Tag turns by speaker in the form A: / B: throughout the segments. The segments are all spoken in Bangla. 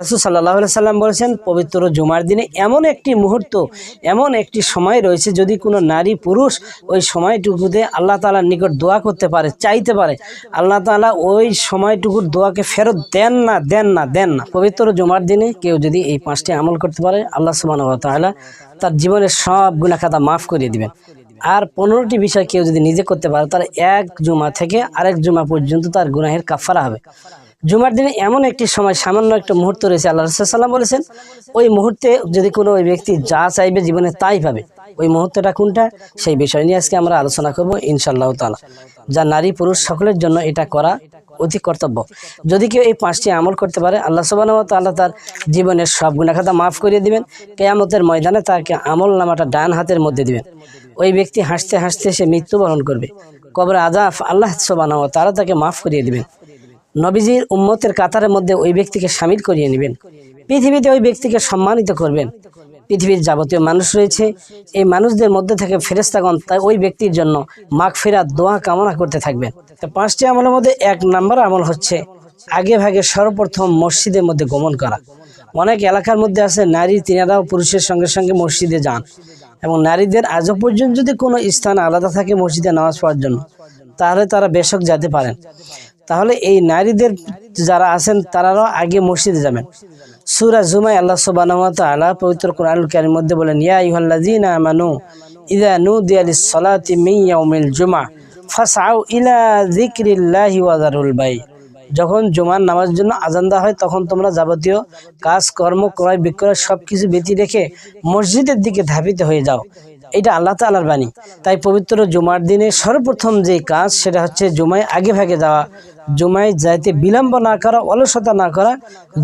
A: রাসুল সাল্লাহ সাল্লাম বলেছেন, পবিত্র জুমার দিনে এমন একটি মুহূর্ত, এমন একটি সময় রয়েছে যদি কোনো নারী পুরুষ ওই সময়টুকুতে আল্লাহ তালার নিকট দোয়া করতে পারে, চাইতে পারে। আল্লাহ তালা ওই সময়টুকুর দোয়াকে ফেরত দেন না দেন না দেন না। পবিত্র জুমার দিনে কেউ যদি এই পাঁচটি আমল করতে পারে, আল্লাহ সুবাহ তাআলা তার জীবনের সব গুণাখাতা মাফ করিয়ে দিবেন। আর পনেরোটি বিষয় কেউ যদি নিজে করতে পারে, তার এক জুমা থেকে আরেক জুমা পর্যন্ত তার গুনাহের কাফারা হবে। জুমার দিনে এমন একটি সময়, সামান্য একটা মুহূর্ত রয়েছে, আল্লাহ রসুল্লাম বলেছেন, ওই মুহূর্তে যদি কোনো ওই ব্যক্তি যা চাইবে জীবনে তাই পাবে। ওই মুহূর্তটা কোনটা? সেই বিষয় নিয়ে আজকে আমরা আলোচনা করব ইনশাআল্লাহ তালা যা নারী পুরুষ সকলের জন্য এটা করা অতি কর্তব্য। যদি কেউ এই পাঁচটি আমল করতে পারে, আল্লাহ সুবাহ আল্লাহ তার জীবনের সব গুণাখাতা মাফ করিয়ে দিবেন। কেয়ামতের ময়দানে তাকে আমল নামাটা ডান হাতের মধ্যে দিবেন। ওই ব্যক্তি হাসতে হাসতে সে মৃত্যুবরণ করবে। কবর আজাফ আল্লাহ সুবাহ তারা তাকে মাফ করিয়ে দিবেন। নবীজির উম্মতের কাতারের মধ্যে ওই ব্যক্তিকে সামিল করিয়ে নেবেন। পৃথিবীতে ওই ব্যক্তিকে সম্মানিত করবেন। পৃথিবীর যাবতীয় মানুষ রয়েছে। এই মানুষদের মধ্যে থেকে ফেরেস্তাগণ তাই ওই ব্যক্তির জন্য মাগ ফেরাত দোয়া, কামনা করতে থাকবেন। তো পাঁচটি আমলের মধ্যে এক নম্বর আমল হচ্ছে আগে ভাগে সর্বপ্রথম মসজিদের মধ্যে গমন করা। অনেক এলাকার মধ্যে আছে নারী তিনারাও পুরুষের সঙ্গে সঙ্গে মসজিদে যান এবং নারীদের আজও পর্যন্ত যদি কোনো স্থান আলাদা থাকে মসজিদে নামাজ পড়ার জন্য, তাহলে তারা বেশক যেতে পারেন। তাহলে এই নারীদের যারা আছেন, তারাও আগে মসজিদে যাবেন। সুরা জুমাই আল্লাহ সুবাহ পবিত্র কোরআনুল মধ্যে বলেন, ইয়া ইহল্লাযীনা আমানু ইদা নুদিয়া লিস-সালাতি মিন ইয়াউমিল জুমআ, ফাসআউ ইলা যিকরিল্লাহি ওয়া যারুল বাই। যখন জুমার নামাজের জন্য আজান দেওয়া হয়, তখন তোমরা যাবতীয় কাজ কর্ম ক্রয় বিক্রয় সব কিছু বেঁচে রেখে মসজিদের দিকে ধাবিত হয়ে যাও। এটা আল্লাহ তালার বাণী। তাই পবিত্র জুমার দিনে সর্বপ্রথম যে কাজ, সেটা হচ্ছে জুমায় আগে ভাগে যাওয়া জুমায় যাইতে বিলম্ব না করা, অলসতা না করা,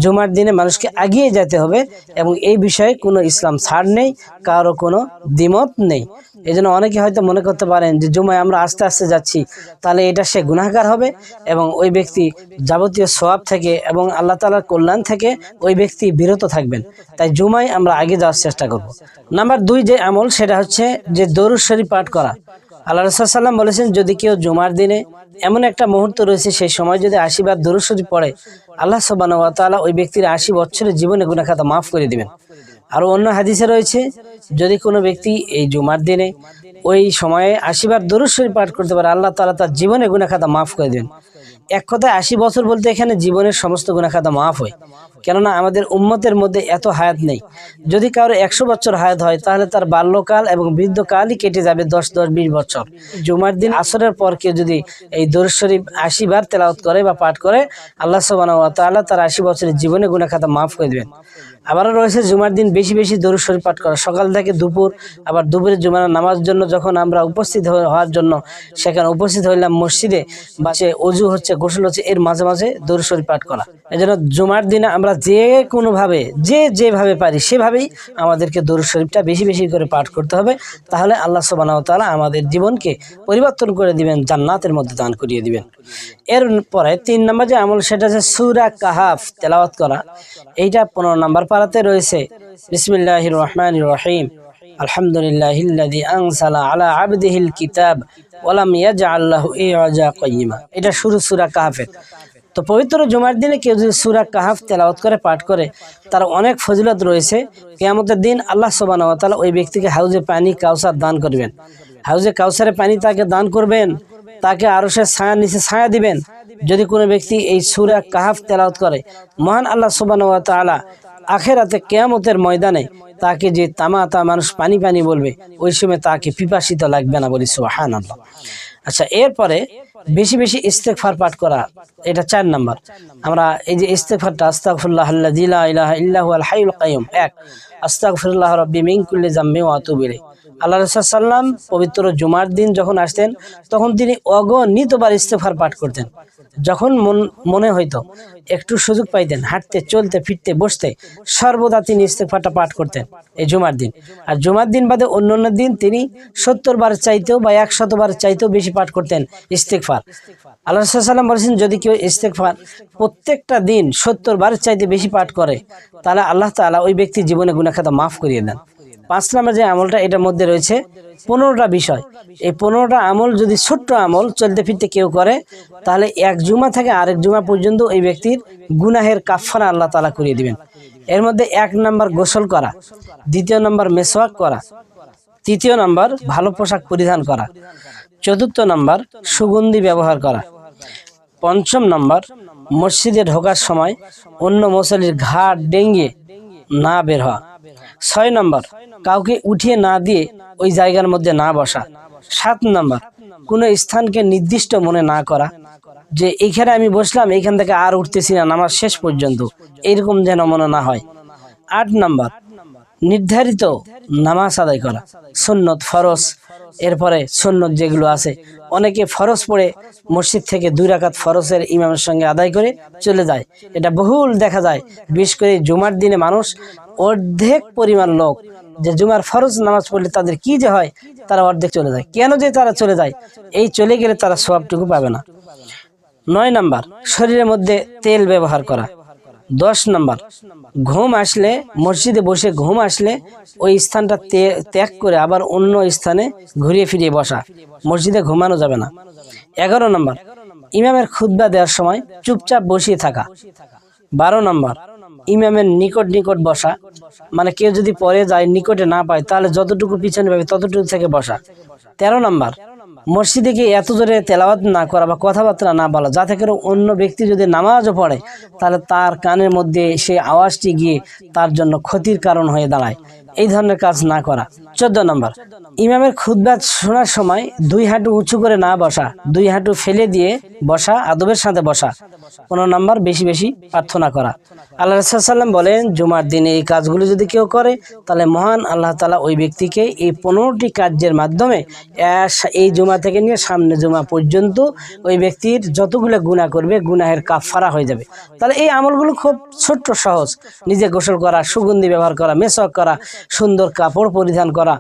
A: জুমার দিনে মানুষকে আগিয়ে যেতে হবে এবং এই বিষয়ে কোনো ইসলাম ছাড় নেই, কারও কোনো দ্বিমত নেই। এই জন্য অনেকে হয়তো মনে করতে পারেন যে জুমায় আমরা আস্তে আস্তে যাচ্ছি, তাহলে এটা সে গুনাহগার হবে এবং ওই ব্যক্তি যাবতীয় সোয়াব থেকে এবং আল্লাহ তালার কল্যাণ থেকে ওই ব্যক্তি বিরত থাকবেন। তাই জুমায় আমরা আগে যাওয়ার চেষ্টা করব। নাম্বার দুই যে আমল, সেটা হচ্ছে যে দরুদ শরীফ পাঠ করা। আল্লাহ রসাল্লাম বলেছেন, যদি কেউ জুমার দিনে এমন একটা মুহূর্ত রয়েছে, সেই সময় যদি আশীর্বাদ দরুদ শরীফ পড়ে, আল্লাহ সবান তাআলা ওই ব্যক্তির আশি বছরের জীবনে গুণাখাতা মাফ করে দিবেন। আরও অন্য হাদিসে রয়েছে, যদি কোনো ব্যক্তি এই জুমার দিনে ওই সময়ে আশীর্বাদ দরুদ শরীফ পাঠ করতে পারে, আল্লাহ তাআলা তার জীবনে গুণাখাতা মাফ করে দেবেন। এক কথায়, আশি বছর বলতে এখানে জীবনের সমস্ত গুণাখাতা মাফ হয়। কেননা আমাদের উম্মতের মধ্যে এত হায়াত নেই। যদি কারও একশো বছর হায়াত হয়, তাহলে তার বাল্যকাল এবং বৃদ্ধকালই কেটে যাবে দশ দশ, বিশ বছর। জুমার দিন আসরের পর কেউ যদি এই দরুদ শরীফ আশি বার তেলাওত করে বা পাঠ করে, আল্লাহ সবান তার আশি বছরের জীবনে গুণাখাতা মাফ করে দেবেন। আবারও রয়েছে জুমার দিন বেশি বেশি দরুদ শরীফ পাঠ করা। সকাল থেকে দুপুর, আবার দুপুরে জুমার নামাজ জন্য যখন আমরা উপস্থিত হওয়ার জন্য, সেখানে উপস্থিত হইলাম মসজিদে বা সে অজু হচ্ছে, গোসল হচ্ছে, এর মাঝে মাঝে দরুদ শরীফ পাঠ করা। এই জন্য জুমার দিনে আমরা যে কোনোভাবে, যে যেভাবে পারি সেভাবেই আমাদেরকে দরুদ শরীফটা বেশি বেশি করে পাঠ করতে হবে। তাহলে আল্লাহ তাআলা আমাদের জীবনকে পরিবর্তন করে দিবেন, জান্নাতের মধ্যে দান করিয়ে দিবেন। এরপরে তিন নম্বর যে আমল সেটা হচ্ছে সুরা কাহাফ, তেলাওয়াত করা। এইটা পনেরো নম্বর পারাতে রয়েছে। বিসমিল্লাহ রহমান রহিম। আলহামদুলিল্লাহিল্লাযী আনসালা আলা আবদিহিল কিতাব ওয়ালাম ইয়াজআল লাহু ইওয়াজা কাইয়িমা। এটা শুরু সূরা কাহাফের। তো পবিত্র জুমার দিনে কেউ যদি সুরা কাহাফ তেলাওয়াত করে, পাঠ করে, তার অনেক ফজিলত রয়েছে। কেয়ামতের দিন আল্লাহ তাআলা ওই ব্যক্তিকে হাউজে পানি, কাউসার দান করবেন। হাউজে কাউসারে পানি তাকে দান করবেন, তাকে আরও সে ছায়া নিচে ছায়া দিবেন। যদি কোনো ব্যক্তি এই সুরা কাহাফ তেলাওত করে, মহান আল্লাহ সুবহানাহু তালা আখেরাতে কেয়ামতের ময়দানে তাকে যে তামা তা মানুষ পানি পানি বলবে, ওই সময় তাকে পিপাসিত লাগবে না বলি সুহান আল্লাহ আচ্ছা এরপরে বেশি বেশি ইস্তেকফার পাঠ করা, এটা চার নাম্বার। আমরা এই যে ইস্তেকফারটা হুয়াল হাইয়ুল এক, আস্তাগফিরুল্লাহ রাব্বি মিন কুল্লি যামবি ওয়া আতুবু ইলাইহি। আল্লাহ রাসূল সাল্লাম পবিত্র জুমার দিন যখন আসতেন, তখন তিনি অগণিতবার ইস্তেফার পাঠ করতেন। যখন মন হইতো, একটু সুযোগ পাইতেন, হাঁটতে, চলতে, ফিরতে, বসতে, সর্বদা তিনি ইস্তেগফারটা পাঠ করতেন এই জুমার দিন। আর জুমার দিন বাদে অন্য অন্য দিন তিনি সত্তর বার চাইতেও বা একশত বার চাইতেও বেশি পাঠ করতেন ইস্তেগফার। আল্লাহ সাল্লাম বলেছেন, যদি কেউ ইস্তেগফার প্রত্যেকটা দিন সত্তর বার চাইতে বেশি পাঠ করে, তাহলে আল্লাহ তাআলা ওই ব্যক্তির জীবনে গুনাখাতা মাফ করিয়ে দেন। পাঁচ নম্বর যে আমলটা, এটার মধ্যে রয়েছে পনেরোটা বিষয়। এই পনেরোটা আমল যদি ছোট্ট আমল, চলতে ফিরতে কেউ করে, তাহলে এক জুমা থেকে আরেক জুমা পর্যন্ত এই ব্যক্তির গুনাহের কাফারা আল্লাহ তালা করিয়ে দিবেন। এর মধ্যে এক নম্বর গোসল করা, দ্বিতীয় নম্বর মেসওয়াক করা, তৃতীয় নাম্বার ভালো পোশাক পরিধান করা, চতুর্থ নাম্বার সুগন্ধি ব্যবহার করা, পঞ্চম নাম্বার মসজিদে ঢোকার সময় অন্য মসলির ঘাট ডেঙ্গে না বের হওয়া। ছয় নম্বর, কাউকে উঠিয়ে না দিয়ে ওই জায়গার মধ্যে না বসা। সাত নম্বর, কোনো স্থানকে নির্দিষ্ট মনে না করা। যে এখানে আমি বসলাম, এখান থেকে আর উঠতেছি না, নামাজ শেষ পর্যন্ত। এরকম যেন মনে না হয়। আট নম্বর নির্ধারিত নামাজ আদায় করা, সুন্নত ফরজ। এরপরে সুন্নত যেগুলো আছে, অনেকে ফরজ পড়ে মসজিদ থেকে দুই রাকাত ফরজের ইমামের সঙ্গে আদায় করে চলে যায়। এটা বহুল দেখা যায়, বিশেষ করে জুমার দিনে মানুষ অর্ধেক পরিমাণ লোক যে জুমার ফরজ নামাজ পড়লে তাদের কি যে হয়, তারা অর্ধেক চলে যায়। কেন যে তারা চলে যায়, এই চলে গেলে তারা সবটুকু পাবে না। নয় নাম্বার, শরীরের মধ্যে তেল ব্যবহার করা। দশ নম্বর। ঘুম আসলে, মসজিদে বসে ঘুম আসলে ওই স্থানটা ত্যাগ করে আবার অন্য স্থানে ঘুরিয়ে ফিরিয়ে বসা। মসজিদে ঘুমানো যাবে না। এগারো নম্বর। ইমামের খুদ্া দেওয়ার সময় চুপচাপ বসিয়ে থাকা। বারো নম্বর। ইমামের নিকট নিকট বসা। মানে কেউ যদি পরে যায়, নিকটে না পায়, তাহলে যতটুকু পিছনে পাবে ততটুকু থেকে বসা। তেরো নাম্বার। মসজিদে গিয়ে এত জোরে তেলাওয়াত না করা বা কথাবার্তা না বলা, যাতে করে অন্য ব্যক্তি যদি নামাজও পড়ে, তাহলে তার কানের মধ্যে সেই আওয়াজটি গিয়ে তার জন্য ক্ষতির কারণ হয়ে দাঁড়ায়। এই ধরনের কাজ না করা। চোদ্দ নম্বর। ইমামের খুদ্বাত শোনার সময় দুই হাঁটু উঁচু করে না বসা, দুই হাঁটু ফেলে দিয়ে বসা, আদবের সাথে বসা। কোনো নম্বর বেশি বেশি প্রার্থনা করা। আল্লাহ রসাল্লাম বলেন, জুমার দিনে এই কাজগুলো যদি কেউ করে, তাহলে মহান আল্লাহ তালা ওই ব্যক্তিকে এই পনেরোটি কার্যের মাধ্যমে এই জুমা থেকে নিয়ে সামনে জুমা পর্যন্ত ওই ব্যক্তির যতগুলো গুণা করবে, গুনাহের কাফারা হয়ে যাবে। তাহলে এই আমলগুলো খুব ছোট্ট, সহজ। নিজে গোসল করা, সুগন্ধি ব্যবহার করা মেসক করা, সুন্দর কাপড় পরিধান করা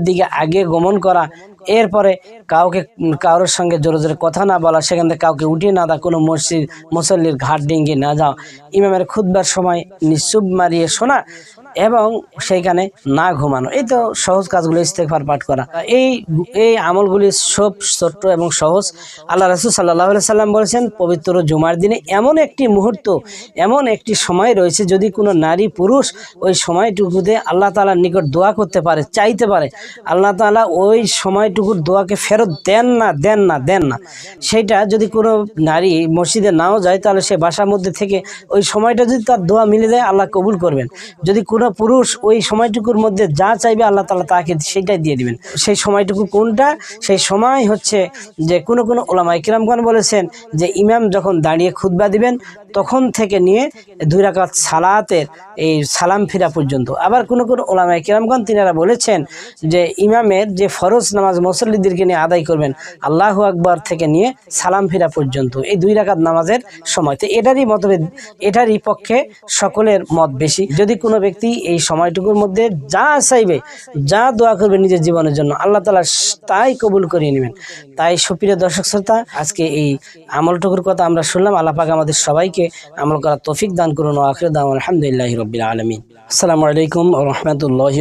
A: মসজিদের দিকে আগে গমন করা, এরপরে কাউকে, কারোর সঙ্গে জোরে জোরে কথা না বলা, সেখান থেকে কাউকে উঠিয়ে না দেওয়া, কোনো মসজিদ, মুসল্লির ঘাট ডিঙ্গি না যাওয়া। ইমামের খুদবার সময় নিশ্চুপ মারিয়ে শোনা এবং সেইখানে না ঘুমানো। এই তো সহজ কাজগুলো ইস্তেকফার পাঠ করা। এই এই আমলগুলি সব ছোট্ট এবং সহজ। আল্লাহ রসুল সাল্লাহ সাল্লাম বলেছেন, পবিত্র জুমার দিনে এমন একটি মুহূর্ত, এমন একটি সময় রয়েছে যদি কোনো নারী পুরুষ ওই সময়টুকুতে আল্লাহ তালার নিকট দোয়া করতে পারে, চাইতে পারে। আল্লাহ তালা ওই সময়টুকুর দোয়াকে ফেরত দেন না দেন না দেন না। সেইটা যদি কোনো নারী মসজিদে নাও যায়, তাহলে সে বাসার মধ্যে থেকে ওই সময়টা যদি তার দোয়া মিলে যায়, আল্লাহ কবুল করবেন। যদি কোনো পুরুষ ওই সময়টুকুর মধ্যে যা চাইবে আল্লাহ তালা তাকে সেইটাই দিয়ে দিবেন। সেই সময়টুকু কোনটা? সেই সময় হচ্ছে যে কোনো কোনো ওলামা ইকরামগণ বলেছেন যে ইমাম যখন দাঁড়িয়ে খুতবা দিবেন, তখন থেকে নিয়ে দুই রাকাত সালাতের এই সালাম ফিরা পর্যন্ত। আবার কোনো কোনো ওলামা কিরামগণ তিনারা বলেছেন যে ইমামের যে ফরজ নামাজ মুসল্লিদেরকে নিয়ে আদায় করবেন, আল্লাহ আকবর থেকে নিয়ে সালাম ফিরা পর্যন্ত এই দুই রাকাত নামাজের সময়। তো এটারই মতভেদ, এটারই পক্ষে সকলের মত বেশি। যদি কোনো ব্যক্তি এই সময়টুকুর মধ্যে যা চাইবে, যা দোয়া করবে নিজের জীবনের জন্য, আল্লাহ তালা তাই কবুল করিয়ে নেবেন। তাই সুপ্রিয় দর্শক শ্রোতা, আজকে এই আমলটুকুর কথা আমরা শুনলাম আল্লাপাক আমাদের সবাইকে আমল করা তফিক দান করুন আখির দাম আলহামদুলিল্লাহ রবিল আলমিন। আসসালামু আলাইকুম রহমতুল্লাহ